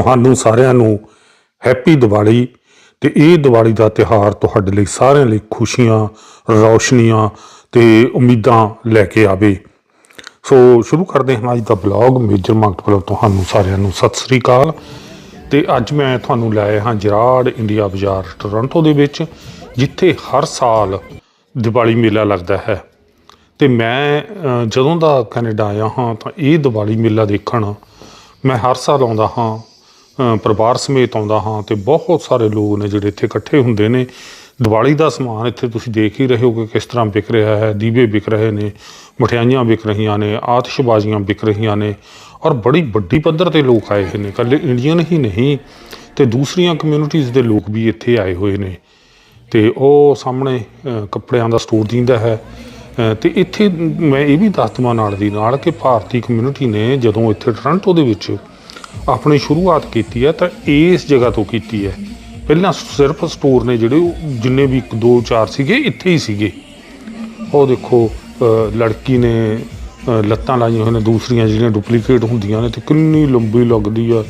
ਤੁਹਾਨੂੰ ਸਾਰਿਆਂ ਨੂੰ ਹੈਪੀ ਦੀਵਾਲੀ ਤੇ ਇਹ ਦੀਵਾਲੀ ਦਾ ਤਿਹਾਰ ਤੁਹਾਡੇ ਲਈ ਸਾਰਿਆਂ ਲਈ ਖੁਸ਼ੀਆਂ, ਰੌਸ਼ਨੀਆਂ ਤੇ ਉਮੀਦਾਂ ਲੈ ਕੇ ਆਵੇ। ਸੋ ਸ਼ੁਰੂ ਕਰਦੇ ਹਾਂ ਅੱਜ ਦਾ ਬਲੌਗ ਮੇਜਰ ਮੰਗਟ ਵੱਲੋਂ ਤੁਹਾਨੂੰ ਸਾਰਿਆਂ ਨੂੰ ਸਤਿ ਸ੍ਰੀ ਅਕਾਲ। ਤੇ ਅੱਜ ਮੈਂ ਤੁਹਾਨੂੰ ਲਾਇਆ ਹਾਂ ਜਰਾੜ ਇੰਡੀਆ ਬਾਜ਼ਾਰ ਟੋਰਾਂਟੋ ਦੇ ਵਿੱਚ, ਜਿੱਥੇ ਹਰ ਸਾਲ ਦੀਵਾਲੀ ਮੇਲਾ ਲੱਗਦਾ ਹੈ। ਤੇ ਮੈਂ ਜਦੋਂ ਦਾ ਕੈਨੇਡਾ ਆਇਆ ਹਾਂ ਤਾਂ ਇਹ ਦੀਵਾਲੀ ਮੇਲਾ ਦੇਖਣ ਮੈਂ ਹਰ ਸਾਲ ਆਉਂਦਾ ਹਾਂ। ਪਰਿਵਾਰ ਸਮੇਤ ਆਉਂਦਾ ਹਾਂ ਤੇ ਬਹੁਤ ਸਾਰੇ ਲੋਕ ਨੇ ਜਿਹੜੇ ਇੱਥੇ ਇਕੱਠੇ ਹੁੰਦੇ ਨੇ। ਦੀਵਾਲੀ ਦਾ ਸਮਾਨ ਇੱਥੇ ਤੁਸੀਂ ਦੇਖ ਹੀ ਰਹੇ ਹੋ ਕਿ ਕਿਸ ਤਰ੍ਹਾਂ ਵਿਕ ਰਿਹਾ ਹੈ। ਦੀਵੇ ਵਿਕ ਰਹੇ ਨੇ ਮਠਿਆਈਆਂ ਵਿਕ ਰਹੀਆਂ ਨੇ ਆਤਿਸ਼ਬਾਜ਼ੀਆਂ ਵਿਕ ਰਹੀਆਂ ਨੇ ਔਰ ਬੜੀ ਵੱਡੀ ਪੱਧਰ ਤੇ ਲੋਕ ਆਏ ਹੋਏ ਨੇ। ਇਕੱਲੇ ਇੰਡੀਅਨ ਹੀ ਨਹੀਂ ਤੇ ਦੂਸਰੀਆਂ ਕਮਿਊਨਿਟੀਜ਼ ਦੇ ਲੋਕ ਵੀ ਇੱਥੇ ਆਏ ਹੋਏ ਨੇ। ਤੇ ਉਹ ਸਾਹਮਣੇ ਕੱਪੜਿਆਂ ਦਾ ਸਟੋਰ ਦਿੰਦਾ ਹੈ। ਅ, ਤੇ ਇੱਥੇ ਮੈਂ ਇਹ ਵੀ ਦੱਸ ਦੇਵਾਂ ਨਾਲ ਦੀ ਨਾਲ ਕਿ ਭਾਰਤੀ ਕਮਿਊਨਿਟੀ ਨੇ ਜਦੋਂ ਇੱਥੇ ਟੋਰਾਂਟੋ ਦੇ ਵਿੱਚ ਆਪਣੀ ਸ਼ੁਰੂਆਤ ਕੀਤੀ ਹੈ ਤਾਂ ਇਸ ਜਗ੍ਹਾ ਤੋਂ ਕੀਤੀ ਹੈ। ਪਹਿਲਾਂ ਸਿਰਫ ਸਟੋਰ ਨੇ ਜਿਹੜੇ ਉਹ ਜਿੰਨੇ ਵੀ 1 2 4 ਸੀਗੇ ਇੱਥੇ ਹੀ ਸੀਗੇ। ਉਹ ਦੇਖੋ ਲੜਕੀ ਨੇ ਲੱਤਾਂ ਲਾਈਆਂ ਹੋਈਆਂ ਨੇ ਦੂਸਰੀਆਂ ਜਿਹੜੀਆਂ ਡੁਪਲੀਕੇਟ ਹੁੰਦੀਆਂ ਨੇ ਤੇ ਕਿੰਨੀ ਲੰਬੀ ਲੱਗਦੀ ਆ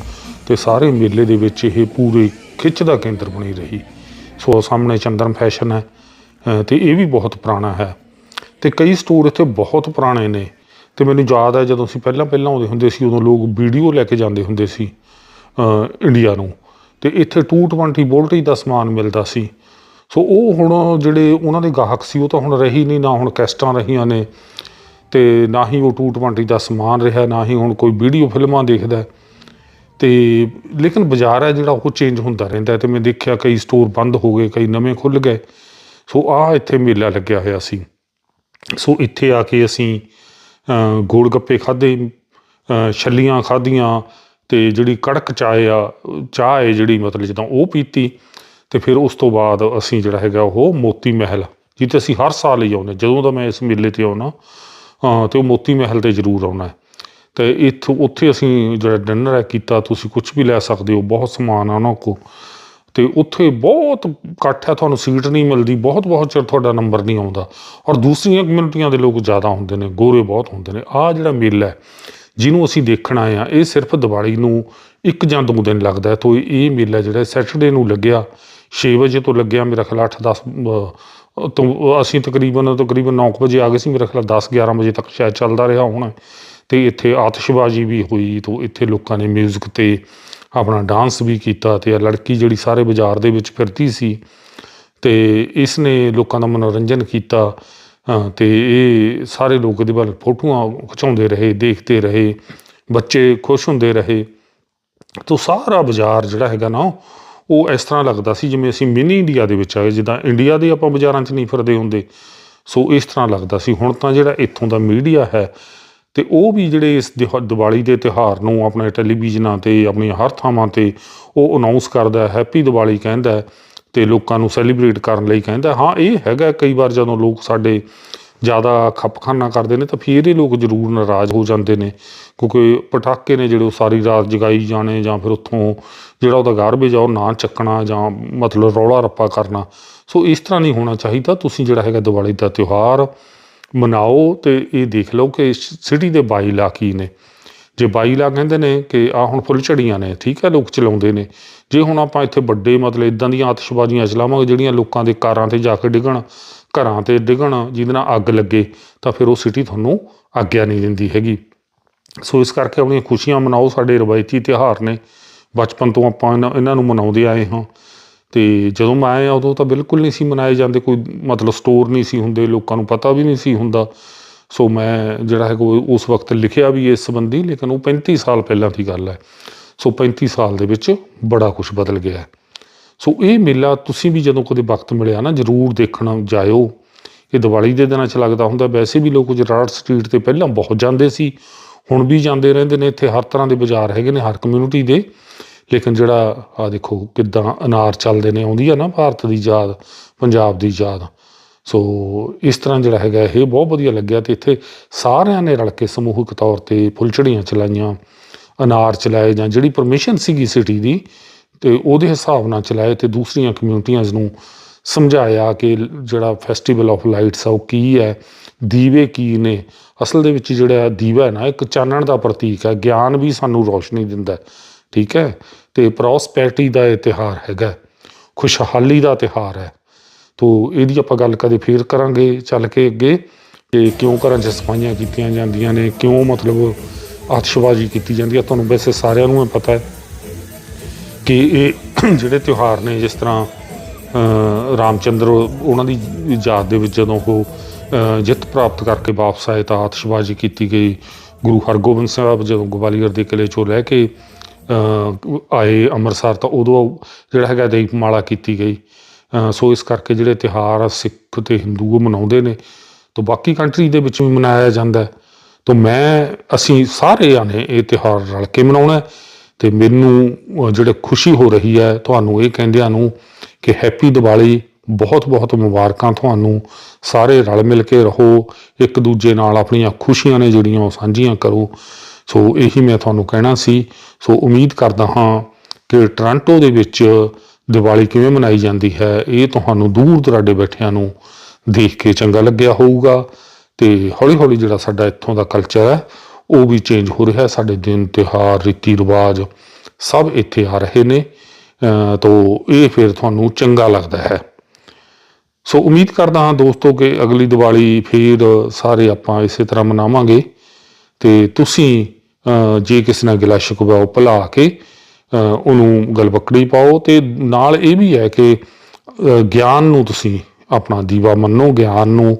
ਤੇ ਸਾਰੇ ਮੇਲੇ ਦੇ ਵਿੱਚ ਇਹ ਪੂਰੇ ਖਿੱਚ ਦਾ ਕੇਂਦਰ ਬਣੀ ਰਹੀ। ਸੋ ਸਾਹਮਣੇ ਚੰਦਰਮ ਫੈਸ਼ਨ ਹੈ ਅ, ਤੇ ਇਹ ਵੀ ਬਹੁਤ ਪੁਰਾਣਾ ਹੈ। ਤੇ ਕਈ ਸਟੋਰ ਇੱਥੇ ਬਹੁਤ ਪੁਰਾਣੇ ਨੇ। ਤੇ ਮੈਨੂੰ ਯਾਦ ਹੈ ਜਦੋਂ ਅਸੀਂ ਪਹਿਲਾਂ ਪਹਿਲਾਂ ਆਉਂਦੇ ਹੁੰਦੇ ਸੀ, ਉਦੋਂ ਲੋਕ ਵੀਡੀਓ ਲੈ ਕੇ ਜਾਂਦੇ ਹੁੰਦੇ ਸੀ ਇੰਡੀਆ ਨੂੰ। ਤੇ ਇੱਥੇ 220 ਵੋਲਟੇਜ ਦਾ ਸਮਾਨ ਮਿਲਦਾ ਸੀ। ਸੋ ਉਹ ਹੁਣ ਜਿਹੜੇ ਉਹਨਾਂ ਦੇ ਗਾਹਕ ਸੀ, ਉਹ ਤਾਂ ਹੁਣ ਰਹੀ ਨਹੀਂ, ਨਾ ਹੁਣ ਕੈਸਟਾਂ ਰਹੀਆਂ ਨੇ। ਤੇ ਨਾ ਹੀ ਉਹ 220 ਦਾ ਸਮਾਨ ਰਿਹਾ, ਨਾ ਹੀ ਹੁਣ ਕੋਈ ਵੀਡੀਓ ਫਿਲਮਾਂ ਦੇਖਦਾ ਹੈ। ਤੇ ਲੇਕਿਨ ਬਾਜ਼ਾਰ ਹੈ ਜਿਹੜਾ, ਉਹ ਚੇਂਜ ਹੁੰਦਾ ਰਹਿੰਦਾ ਹੈ। ਤੇ ਮੈਂ ਦੇਖਿਆ ਕਈ ਸਟੋਰ ਬੰਦ ਹੋ ਗਏ, ਕਈ ਨਵੇਂ ਖੁੱਲ ਗਏ। ਸੋ ਆ ਇੱਥੇ ਮੇਲਾ ਲੱਗਿਆ ਹੋਇਆ ਸੀ। ਸੋ ਇੱਥੇ ਆ ਕੇ ਅਸੀਂ ਗੋਲ ਗੱਪੇ ਖਾਦੇ ਛੱਲੀਆਂ ਖਾਧੀਆਂ ਤੇ ਜਿਹੜੀ ਕੜਕ ਚਾਹ ਆ, ਚਾਹ ਹੈ ਜਿਹੜੀ ਮਤਲਬ ਜਿੱਦਾਂ ਉਹ ਪੀਤੀ ਤੇ ਫਿਰ ਉਸ ਤੋਂ ਬਾਅਦ ਅਸੀਂ ਜਿਹੜਾ ਹੈਗਾ ਉਹ ਮੋਤੀ ਮਹਿਲ, ਜਿੱਥੇ ਅਸੀਂ ਹਰ ਸਾਲ ਹੀ ਆਉਂਦੇ ਜਦੋਂ ਦਾ ਮੈਂ ਇਸ ਮੇਲੇ ਤੇ ਆਉਣਾ ਹਾਂ ਤੇ ਉਹ ਮੋਤੀ ਮਹਿਲ ਤੇ ਜ਼ਰੂਰ ਆਉਣਾ ਹੈ। ਤੇ ਇੱਥੋਂ ਉੱਥੇ ਅਸੀਂ ਜਿਹੜਾ ਡਿਨਰ ਹੈ ਕੀਤਾ, ਤੁਸੀਂ ਕੁਝ ਵੀ ਲੈ ਸਕਦੇ ਹੋ, ਬਹੁਤ ਸਮਾਨ ਆ ਉਹਨਾਂ ਕੋ ਤੇ ਉੱਥੇ ਬਹੁਤ ਇਕੱਠ ਹੈ, ਤੁਹਾਨੂੰ ਸੀਟ ਨਹੀਂ ਮਿਲਦੀ, ਬਹੁਤ ਬਹੁਤ ਚਿਰ ਤੁਹਾਡਾ ਨੰਬਰ ਨਹੀਂ ਆਉਂਦਾ। ਔਰ ਦੂਸਰੀਆਂ ਕਮਿਊਨਿਟੀਆਂ ਦੇ ਲੋਕ ਜ਼ਿਆਦਾ ਹੁੰਦੇ ਨੇ, ਗੋਰੇ ਬਹੁਤ ਹੁੰਦੇ ਨੇ। ਆਹ ਜਿਹੜਾ ਮੇਲਾ ਹੈ, ਜਿਹਨੂੰ ਅਸੀਂ ਦੇਖਣ ਆਏ ਆ ਇਹ ਸਿਰਫ ਦੀਵਾਲੀ ਨੂੰ ਇੱਕ ਜਾਂ ਦੋ ਦਿਨ ਲੱਗਦਾ ਹੈ। ਤੋਂ ਇਹ ਮੇਲਾ ਜਿਹੜਾ ਸੈਟਰਡੇ ਨੂੰ ਲੱਗਿਆ 6 ਵਜੇ ਤੋਂ ਲੱਗਿਆ, ਮੇਰਾ ਖਿਆਲ 8 10 ਤੋਂ, ਅਸੀਂ ਤਕਰੀਬਨ ਤਕਰੀਬਨ 9 ਵਜੇ ਆ ਗਏ ਸੀ, ਮੇਰਾ ਖਿਆਲ 10 11 ਵਜੇ ਤੱਕ ਸ਼ਾਇਦ ਚੱਲਦਾ ਰਿਹਾ ਹੋਣਾ ਤੇ ਇੱਥੇ ਆਤਿਸ਼ਬਾਜ਼ੀ ਵੀ ਹੋਈ, ਤੋਂ ਇੱਥੇ ਲੋਕਾਂ ਨੇ 뮤직 ਤੇ ਆਪਣਾ ਡਾਂਸ ਵੀ ਕੀਤਾ ਤੇ ਇਹ ਲੜਕੀ ਜਿਹੜੀ ਸਾਰੇ ਬਾਜ਼ਾਰ ਦੇ ਵਿੱਚ ਫਿਰਦੀ ਸੀ ਤੇ ਇਸ ਨੇ ਲੋਕਾਂ ਦਾ ਮਨੋਰੰਜਨ ਕੀਤਾ ਅ, ਤੇ ਇਹ ਸਾਰੇ ਲੋਕ ਇਹਦੇ ਵੱਲ ਫੋਟੋਆਂ ਖਿਚਾਉਂਦੇ ਰਹੇ ਦੇਖਦੇ ਰਹੇ ਬੱਚੇ ਖੁਸ਼ ਹੁੰਦੇ ਰਹੇ। ਤੋ ਸਾਰਾ ਬਾਜ਼ਾਰ ਜਿਹੜਾ ਹੈਗਾ ਨਾ ਉਹ ਇਸ ਤਰ੍ਹਾਂ ਲੱਗਦਾ ਸੀ ਜਿਵੇਂ ਅਸੀਂ ਮਿਨੀ ਇੰਡੀਆ ਦੇ ਵਿੱਚ ਆ ਗਏ ਜਿੱਦਾਂ ਇੰਡੀਆ ਦੇ ਆਪਾਂ ਬਾਜ਼ਾਰਾਂ 'ਚ ਨਹੀਂ ਫਿਰਦੇ ਹੁੰਦੇ। ਸੋ ਇਸ ਤਰ੍ਹਾਂ ਲੱਗਦਾ ਸੀ। ਹੁਣ ਤਾਂ ਜਿਹੜਾ ਇੱਥੋਂ ਦਾ ਮੀਡੀਆ ਹੈ ਤੇ ਉਹ ਵੀ ਜਿਹੜੇ ਇਸ ਦਿਹਾ- ਦੀਵਾਲੀ ਦੇ ਤਿਉਹਾਰ ਨੂੰ ਆਪਣੇ ਟੈਲੀਵਿਜ਼ਨਾਂ ਤੇ, ਆਪਣੀਆਂ ਹਰ ਥਾਵਾਂ ਤੇ ਉਹ ਅਨਾਉਂਸ ਕਰਦਾ ਹੈ, ਹੈਪੀ ਦੀਵਾਲੀ ਕਹਿੰਦਾ ਹੈ ਤੇ ਲੋਕਾਂ ਨੂੰ ਸੈਲੀਬ੍ਰੇਟ ਕਰਨ ਲਈ ਕਹਿੰਦਾ ਹਾਂ। ਇਹ ਹੈਗਾ ਕਈ ਵਾਰ ਜਦੋਂ ਲੋਕ ਸਾਡੇ ਜ਼ਿਆਦਾ ਖੱਪਖਾਨਾ ਕਰਦੇ ਨੇ ਤਾਂ ਫਿਰ ਇਹ ਲੋਕ ਜ਼ਰੂਰ ਨਾਰਾਜ਼ ਹੋ ਜਾਂਦੇ ਨੇ ਕਿਉਂਕਿ ਪਟਾਕੇ ਨੇ ਜਿਹੜੇ ਉਹ ਸਾਰੀ ਰਾਤ ਜਗਾਈ ਜਾਣੇ ਜਾਂ ਫਿਰ ਉੱਥੋਂ ਜਿਹੜਾ ਉਹਦਾ ਗਾਰਬੇਜ ਆ ਉਹ ਨਾ ਚੱਕਣਾ ਜਾਂ ਮਤਲਬ ਰੌਲਾ ਰੱਪਾ ਕਰਨਾ। ਸੋ ਇਸ ਤਰ੍ਹਾਂ ਨਹੀਂ ਹੋਣਾ ਚਾਹੀਦਾ। ਤੁਸੀਂ ਜਿਹੜਾ ਹੈਗਾ ਦੀਵਾਲੀ ਦਾ ਤਿਉਹਾਰ ਮਨਾਓ ਤੇ ਇਹ ਦੇਖ ਲਓ ਕਿ ਸਿਟੀ ਦੇ ਬਾਈ ਬਾਈਲਾ ਕੀ ਨੇ। ਜੇ ਬਾਈ ਬਾਈਲਾ ਕਹਿੰਦੇ ਨੇ ਕਿ ਆ ਹੁਣ ਫੁੱਲ ਝੜੀਆਂ ਨੇ, ਠੀਕ ਹੈ, ਲੋਕ ਚਲਾਉਂਦੇ ਨੇ। ਜੇ ਹੁਣ ਆਪਾਂ ਇੱਥੇ ਵੱਡੇ ਮਤਲਬ ਇਦਾਂ ਦੀਆਂ ਆਤਿਸ਼ਬਾਜ਼ੀਆਂ ਚਲਾਵਾਂਗੇ, ਜਿਹੜੀਆਂ ਲੋਕਾਂ ਦੇ ਕਾਰਾਂ ਤੇ ਜਾ ਕੇ ਡਿੱਗਣ, ਘਰਾਂ ਤੇ ਡਿੱਗਣ, ਜਿਹਦੇ ਨਾਲ ਅੱਗ ਲੱਗੇ, ਤਾਂ ਫਿਰ ਉਹ ਸਿਟੀ ਤੁਹਾਨੂੰ ਆਗਿਆ ਨਹੀਂ ਦਿੰਦੀ ਹੈਗੀ। ਸੋ ਇਸ ਕਰਕੇ ਆਪਣੀਆਂ ਖੁਸ਼ੀਆਂ ਮਨਾਓ, ਸਾਡੇ ਰਵਾਇਤੀ ਤਿਉਹਾਰ ਨੇ। ਬਚਪਨ ਤੋਂ ਆਪਾਂ ਇਹਨਾਂ ਇਹਨਾਂ ਨੂੰ ਮਨਾਉਂਦੇ ਆਏ ਹਾਂ। ਤੇ ਜਦੋਂ ਮੈਂ ਆਇਆ ਉਦੋਂ ਤਾਂ ਬਿਲਕੁਲ ਨਹੀਂ ਸੀ ਮਨਾਏ ਜਾਂਦੇ, ਕੋਈ ਮਤਲਬ ਸਟੋਰ ਨਹੀਂ ਸੀ ਹੁੰਦੇ, ਲੋਕਾਂ ਨੂੰ ਪਤਾ ਵੀ ਨਹੀਂ ਸੀ ਹੁੰਦਾ। ਸੋ ਮੈਂ ਜਿਹੜਾ ਹੈ ਕੋਈ ਉਸ ਵਕਤ ਲਿਖਿਆ ਵੀ ਇਸ ਸੰਬੰਧੀ, ਲੇਕਿਨ ਉਹ 35 ਸਾਲ ਪਹਿਲਾਂ ਦੀ ਗੱਲ ਹੈ। ਸੋ 35 ਸਾਲ ਦੇ ਵਿੱਚ ਬੜਾ ਕੁਝ ਬਦਲ ਗਿਆ ਹੈ। ਸੋ ਇਹ ਮੇਲਾ ਤੁਸੀਂ ਵੀ ਜਦੋਂ ਕਦੇ ਵਕਤ ਮਿਲਿਆ ਨਾ, ਜਰੂਰ ਦੇਖਣਾ ਜਾਇਓ। ਇਹ ਦੀਵਾਲੀ ਦੇ ਦਿਨਾਂ 'ਚ ਲੱਗਦਾ ਹੁੰਦਾ, ਵੈਸੇ ਵੀ ਲੋਕ ਜਰਾੜ ਸਟਰੀਟ ਤੇ ਪਹਿਲਾਂ ਬਹੁਤ ਜਾਂਦੇ ਸੀ, ਹੁਣ ਵੀ ਜਾਂਦੇ ਰਹਿੰਦੇ ਨੇ, ਇੱਥੇ ਹਰ ਤਰ੍ਹਾਂ ਦੇ ਬਾਜ਼ਾਰ ਹੈਗੇ ਨੇ, ਹਰ ਕਮਿਊਨਿਟੀ ਦੇ। ਲੇਕਿਨ ਜਿਹੜਾ ਆ ਦੇਖੋ ਕਿੱਦਾਂ ਅਨਾਰ ਚੱਲਦੇ ਨੇ, ਆਉਂਦੀ ਆ ਨਾ ਭਾਰਤ ਦੀ ਯਾਦ, ਪੰਜਾਬ ਦੀ ਯਾਦ। ਸੋ ਇਸ ਤਰ੍ਹਾਂ ਜਿਹੜਾ ਹੈਗਾ ਇਹ ਬਹੁਤ ਵਧੀਆ ਲੱਗਿਆ ਤੇ ਇੱਥੇ ਸਾਰਿਆਂ ਨੇ ਰਲ ਕੇ ਸਮੂਹਿਕ ਤੌਰ ਤੇ ਫੁੱਲਝੜੀਆਂ ਚਲਾਈਆਂ, ਅਨਾਰ ਚਲਾਏ ਜਾਂ ਜਿਹੜੀ ਪਰਮਿਸ਼ਨ ਸੀਗੀ ਸਿਟੀ ਦੀ ਤੇ ਉਹਦੇ ਹਿਸਾਬ ਨਾਲ ਚਲਾਏ ਤੇ ਦੂਸਰੀਆਂ ਕਮਿਊਨਿਟੀਆਂ ਨੂੰ ਸਮਝਾਇਆ ਕਿ ਜਿਹੜਾ ਫੈਸਟੀਵਲ ਆਫ ਲਾਈਟਸ ਆ ਉਹ ਕੀ ਹੈ, ਦੀਵੇ ਕੀ ਨੇ। ਅਸਲ ਦੇ ਵਿੱਚ ਜਿਹੜਾ ਦੀਵਾ ਹੈ ਨਾ, ਇੱਕ ਚਾਨਣ ਦਾ ਪ੍ਰਤੀਕ ਹੈ, ਗਿਆਨ ਵੀ ਸਾਨੂੰ ਰੋਸ਼ਨੀ ਦਿੰਦਾ ਠੀਕ ਹੈ? ਤੇ ਪ੍ਰੋਸਪੈਰਟੀ ਦਾ ਇਹ ਤਿਉਹਾਰ ਹੈਗਾ ਖੁਸ਼ਹਾਲੀ ਦਾ ਤਿਉਹਾਰ ਹੈ। ਤੋ ਇਹਦੀ ਆਪਾਂ ਗੱਲ ਕਦੇ ਫੇਰ ਕਰਾਂਗੇ ਚੱਲ ਕੇ ਅੱਗੇ ਕਿ ਕਿਉਂ ਘਰਾਂ 'ਚ ਸਫਾਈਆਂ ਕੀਤੀਆਂ ਜਾਂਦੀਆਂ ਨੇ ਕਿਉਂ ਮਤਲਬ ਆਤਿਸ਼ਬਾਜ਼ੀ ਕੀਤੀ ਜਾਂਦੀ ਹੈ। ਤੁਹਾਨੂੰ ਵੈਸੇ ਸਾਰਿਆਂ ਨੂੰ ਪਤਾ ਹੈ ਕਿ ਇਹ ਜਿਹੜੇ ਤਿਉਹਾਰ ਨੇ ਜਿਸ ਤਰ੍ਹਾਂ ਅ, ਰਾਮਚੰਦਰ ਉਹਨਾਂ ਦੀ ਯਾਦ ਦੇ ਵਿੱਚ ਜਦੋਂ ਉਹ ਜਿੱਤ ਪ੍ਰਾਪਤ ਕਰਕੇ ਵਾਪਸ ਆਏ ਤਾਂ ਆਤਿਸ਼ਬਾਜ਼ੀ ਕੀਤੀ ਗਈ। ਗੁਰੂ ਹਰਗੋਬਿੰਦ ਸਾਹਿਬ ਜਦੋਂ ਗਵਾਲੀਅਰ ਦੇ ਕਿਲੇ ਚੋਂ ਲੈ ਕੇ ਆਏ ਅੰਮ੍ਰਿਤਸਰ ਤਾਂ ਉਦੋਂ ਜਿਹੜਾ ਹੈਗਾ ਦੀਪਮਾਲਾ ਕੀਤੀ ਗਈ। ਸੋ ਇਸ ਕਰਕੇ ਜਿਹੜੇ ਤਿਉਹਾਰ ਆ, ਸਿੱਖ ਤੇ ਹਿੰਦੂ ਉਹ ਮਨਾਉਂਦੇ ਨੇ। ਤਾਂ ਬਾਕੀ ਕੰਟਰੀ ਦੇ ਵਿੱਚ ਵੀ ਮਨਾਇਆ ਜਾਂਦਾ। ਹੈ ਤਾਂ ਮੈਂ, ਅਸੀਂ ਸਾਰੇ ਆਨੇ ਇਹ ਤਿਉਹਾਰ ਰਲ ਕੇ ਮਨਾਉਣਾ ਹੈ ਤੇ ਮੈਨੂੰ ਜਿਹੜੇ ਖੁਸ਼ੀ ਹੋ ਰਹੀ ਹੈ, ਤੁਹਾਨੂੰ ਇਹ ਕਹਿੰਦਿਆਂ ਨੂੰ ਕਿ ਹੈਪੀ ਦੀਵਾਲੀ ਬਹੁਤ ਬਹੁਤ ਮੁਬਾਰਕਾਂ ਤੁਹਾਨੂੰ। ਸਾਰੇ ਰਲ ਮਿਲ ਕੇ ਰਹੋ, ਇੱਕ ਦੂਜੇ ਨਾਲ ਆਪਣੀਆਂ ਖੁਸ਼ੀਆਂ ਨੇ ਜਿਹੜੀਆਂ ਉਹ ਸਾਂਝੀਆਂ ਕਰੋ। ਸੋ ਇਹੀ ਮੈਂ ਤੁਹਾਨੂੰ ਕਹਿਣਾ ਸੀ। ਸੋ ਉਮੀਦ ਕਰਦਾ ਹਾਂ ਕਿ ਟੋਰਾਂਟੋ ਦੇ ਵਿੱਚ ਦੀਵਾਲੀ ਕਿਵੇਂ ਮਨਾਈ ਜਾਂਦੀ ਹੈ, ਇਹ ਤੁਹਾਨੂੰ ਦੂਰ ਦਰਾਡੇ ਬੈਠਿਆਂ ਨੂੰ ਦੇਖ ਕੇ ਚੰਗਾ ਲੱਗਿਆ ਹੋਊਗਾ। ਤੇ ਹੌਲੀ ਹੌਲੀ ਜਿਹੜਾ ਸਾਡਾ ਇੱਥੋਂ ਦਾ ਕਲਚਰ ਹੈ, ਉਹ ਵੀ ਚੇਂਜ ਹੋ ਰਿਹਾ ਸਾਡੇ ਦਿਨ, ਤਿਉਹਾਰ, ਰੀਤੀ ਰਿਵਾਜ ਸਭ ਇੱਥੇ ਆ ਰਹੇ ਨੇ। ਅਹ ਤੋ ਇਹ ਫਿਰ ਤੁਹਾਨੂੰ ਚੰਗਾ ਲੱਗਦਾ ਹੈ। ਸੋ ਉਮੀਦ ਕਰਦਾ ਹਾਂ ਦੋਸਤੋ ਕਿ ਅਗਲੀ ਦੀਵਾਲੀ ਫਿਰ ਸਾਰੇ ਆਪਾਂ ਇਸੇ ਤਰ੍ਹਾਂ ਮਨਾਵਾਂਗੇ। ਤੇ ਤੁਸੀਂ ਜੇ ਕਿਸੇ ਨਾਲ ਗਿਲਾ ਸ਼ਿਕਵਾ ਉਹ ਭੁਲਾ ਕੇ ਉਹਨੂੰ ਗਲਬਕੜੀ ਪਾਓ ਤੇ ਨਾਲ ਇਹ ਵੀ ਹੈ ਕਿ ਗਿਆਨ ਨੂੰ ਤੁਸੀਂ ਆਪਣਾ ਦੀਵਾ ਮੰਨੋ, ਗਿਆਨ ਨੂੰ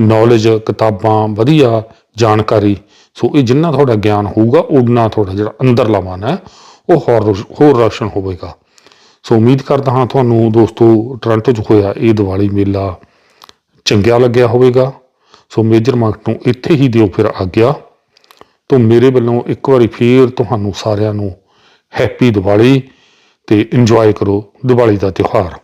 ਨੌਲੇਜ ਕਿਤਾਬਾਂ, ਵਧੀਆ ਜਾਣਕਾਰੀ, ਸੋ ਇਹ ਜਿੰਨਾ ਤੁਹਾਡਾ ਗਿਆਨ ਹੋਊਗਾ ਉਨਾ ਤੁਹਾਡਾ ਜਿਹੜਾ ਅੰਦਰਲਾ ਮਨ ਹੈ, ਉਹ ਹੋਰ ਰੋਸ਼- ਹੋਰ ਰੌਸ਼ਨ ਹੋਵੇਗਾ। ਸੋ ਉਮੀਦ ਕਰਦਾ ਹਾਂ ਤੁਹਾਨੂੰ ਦੋਸਤੋ, ਟੋਰਾਂਟੋ 'ਚ ਹੋਇਆ ਇਹ ਦੀਵਾਲੀ ਮੇਲਾ ਚੰਗਿਆ ਲੱਗਿਆ ਹੋਵੇਗਾ। ਸੋ ਮੇਜਰ ਮੰਗਟ ਨੂੰ ਇੱਥੇ ਹੀ ਦਿਓ ਫਿਰ ਆਗਿਆ। ਤੋਂ ਮੇਰੇ ਵੱਲੋਂ ਇੱਕ ਵਾਰੀ ਫੇਰ ਤੁਹਾਨੂੰ ਸਾਰਿਆਂ ਨੂੰ ਹੈਪੀ ਦੀਵਾਲੀ ਤੇ ਇੰਜੋਏ ਕਰੋ ਦੀਵਾਲੀ ਦਾ ਤਿਉਹਾਰ।